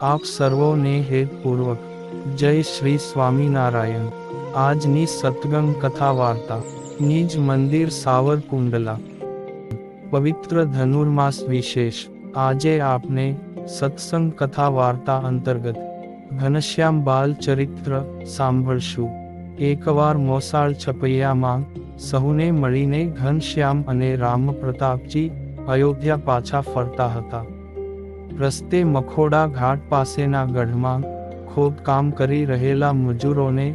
આપ સર્વોને હેતપૂર્વક જય શ્રી સ્વામિનારાયણ. આજની સતગંગ કથા વાર્તા. નિજ મંદિર સાવરકુંડલા. પવિત્ર ધનુર્માસ વિશેષ. આજે આપને સત્સંગ કથા વાર્તા અંતર્ગત ઘનશ્યામ બાલ ચરિત્ર સાંભળશું. એકવાર મોસાળ છપૈયામાં સહુને મળીને ઘનશ્યામ અને રામ પ્રતાપજી અયોધ્યા પાછા ફરતા હતા. રસ્તે મખોડા ઘાટ પાસેના ગઢમાં ખોદકામ કરી રહેલા મજૂરોને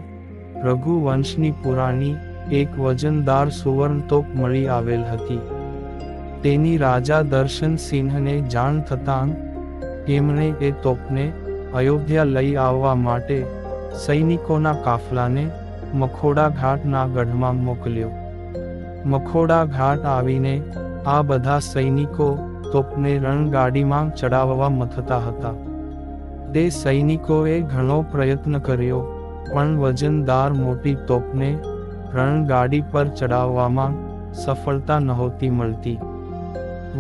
રઘુવંશની પુરાણી એક વજનદાર સુવર્ણ તોપ મળી આવેલ હતી. તેની રાજા દર્શન સિંહને જાણ થતાં એમણે એ તોપને અયોધ્યા લઈ આવવા માટે સૈનિકોના કાફલાને મખોડા ઘાટના ગઢમાં મોકલ્યો. મખોડા ઘાટ આવીને આ બધા સૈનિકો તોપને રણગાડીમાં ચડાવવા મથતા હતા. તે સૈનિકોએ ઘણો પ્રયત્ન કર્યો, પણ વજનદાર મોટી તોપને રણગાડી પર ચડાવવામાં સફળતા નહોતી મળતી.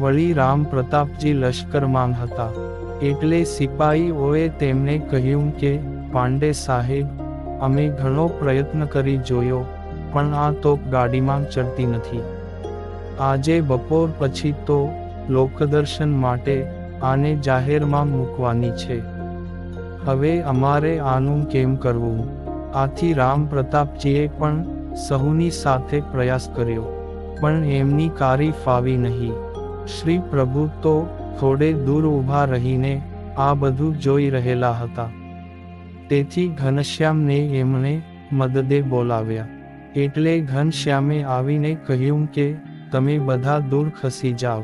વળી રામ પ્રતાપજી લશ્કરમાં હતા, એટલે સિપાહીઓએ તેમને કહ્યું કે, પાંડે સાહેબ, અમે ઘણો પ્રયત્ન કરી જોયો, પણ આ તોપ ગાડીમાં ચડતી નથી. આજે બપોર પછી તો લોકદર્શન માટે આને જાહેરમાં મૂકવાની છે. હવે અમારે આનું કેમ કરવું? આથી રામ પ્રતાપજીએ પણ સહુની સાથે પ્રયાસ કર્યો, પણ એમની કારી ફાવી નહીં. શ્રી પ્રભુ તો થોડે દૂર ઊભા રહીને આ બધું જોઈ રહેલા હતા. તેથી ઘનશ્યામને એમણે મદદે બોલાવ્યા. એટલે ઘનશ્યામે આવીને કહ્યું કે, તમે બધા દૂર ખસી જાઓ.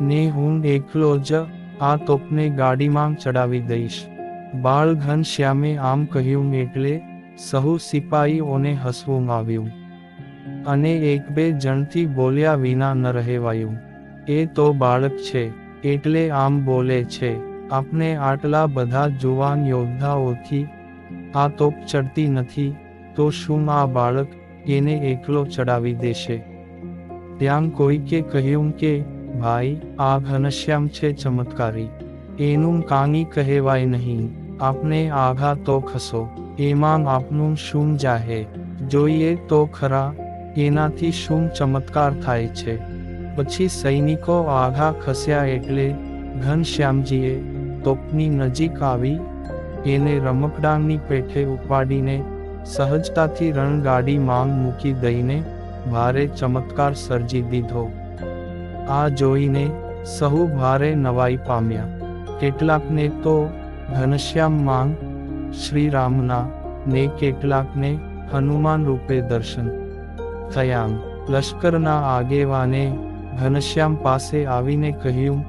ને હું એકલો જ આ તોપને ગાડીમાં ચડાવી દઈશ. બાળ ઘનશ્યામે આમ કહ્યું એટલે સહુ સિપાહીઓને હસવું આવ્યું. અને એક બે જણથી બોલ્યા વિના ન રહેવાયું. એ તો બાળક છે, એટલે આમ બોલે છે આપણે આટલા બધા જુવાન યોદ્ધાઓથી આ તોપ ચડતી નથી, તો શું આ બાળક એને એકલો ચડાવી દેશે? ત્યાં કોઈકે કહ્યું કે ભાઈ, આ ઘનશ્યામ છે ચમત્કારી. એનું કાની કહેવાય નહીં. આપને આઘા તો ખસો. એમાં આપનું શું જાહે? જોઈએ તો ખરા. એનાથી શું ચમત્કાર થાય છે? પછી સૈનિકો આઘા ખસ્યા એટલે ઘનશ્યામજીએ તોપની નજીક આવી, એને રમકડાંની પેઠે ઉપાડીને સહજતાથી રણગાડી માંગ મૂકી દઈને ભારે ચમત્કાર સર્જી દીધો. આ જોઈને સહુ ભારે નવાઈ પામ્યા. કેટલાકને તો ઘનશ્યામ માંગ શ્રીરામના ને કેટલાકને હનુમાન રૂપે દર્શન થયા લશ્કરના આગેવાને ઘનશ્યામ પાસે આવીને કહ્યું,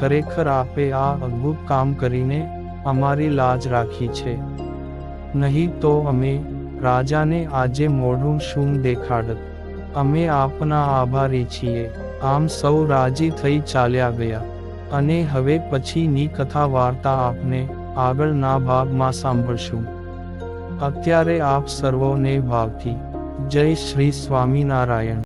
ખરેખર આપે આ અદ્ભુત કામ કરીને અમારી લાજ રાખી છે. નહીં તો અમે રાજાને આજે મોઢું શું દેખાડત. અમે આપના આભારી છીએ. આમ સૌ રાજી થઈ ચાલ્યા ગયા. અને હવે પછીની કથા વાર્તા આપને આગળના ભાગમાં સાંભળશું. અત્યારે આપ સર્વોને ભાવથી. જય શ્રી સ્વામિનારાયણ.